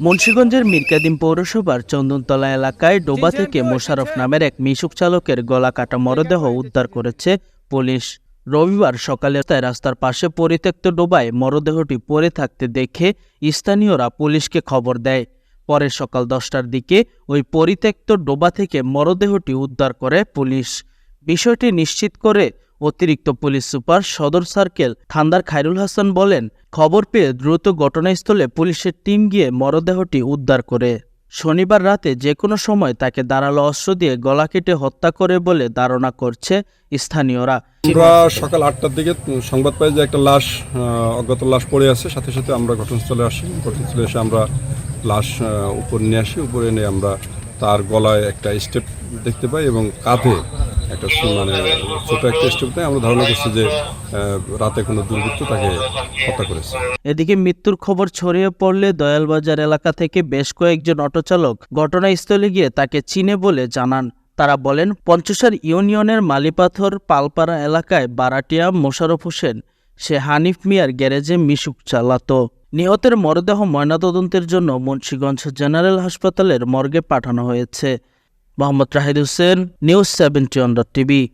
মুন্সিগঞ্জের মিরকাদিম পৌরসভার চন্দনতলা এলাকায় ডোবা থেকে মোশারফ নামের এক মিশুক চালকের গলা কাটা মরদেহ উদ্ধার করেছে পুলিশ। রবিবার সকালে তাই রাস্তার পাশে পরিত্যক্ত ডোবায় মরদেহটি পড়ে থাকতে দেখে স্থানীয়রা পুলিশকে খবর দেয়। পরে সকাল দশটার দিকে ওই পরিত্যক্ত ডোবা থেকে মরদেহটি উদ্ধার করে পুলিশ। বিষয়টি নিশ্চিত করে অতিরিক্ত পুলিশ সুপার সদর সার্কেল থান্দার খায়রুল হাসান বলেন, খবর পেয়ে দ্রুত ঘটনাস্থলে পুলিশের টিম গিয়ে মরদেহটি উদ্ধার করে। শনিবার রাতে যে কোনো সময় তাকে দাঁড়াল অস্ত্র দিয়ে গলা কেটে হত্যা করে বলে ধারণা করছে স্থানীয়রা। আমরা সকাল আটটার দিকে সংবাদ পাই যে একটা লাশ অজ্ঞাত লাশ পড়ে আছে। সাথে সাথে আমরা ঘটনাস্থলে আসি। ঘটনাস্থলে এসে আমরা লাশ উপর নিয়ে আসি। উপরে এনে আমরা তার গলায় একটা স্টেপ দেখতে পাই এবং কাঁধে একটা মানে ছোট একটা স্টেপ দেয়। আমরা ধারণা করছি যে রাতে কোনো দুর্বৃত্ত তাকে হত্যা করেছে। এদিকে মৃত্যুর খবর ছড়িয়ে পড়লে দয়ালবাজার এলাকা থেকে বেশ কয়েকজন অটোচালক ঘটনাস্থলে গিয়ে তাকে চিনে বলে জানান। তারা বলেন পঞ্চসার ইউনিয়নের মালিপাথর পালপাড়া এলাকায় বারাটিয়া মোশারফ হোসেন, সে হানিফ মিয়ার গ্যারেজে মিশুক চালাতো। নিহতের মরদেহ ময়নাতদন্তের জন্য মুন্সিগঞ্জ জেনারেল হাসপাতালের মর্গে পাঠানো হয়েছে। Mohammad Rahid Hossain news seventy TV.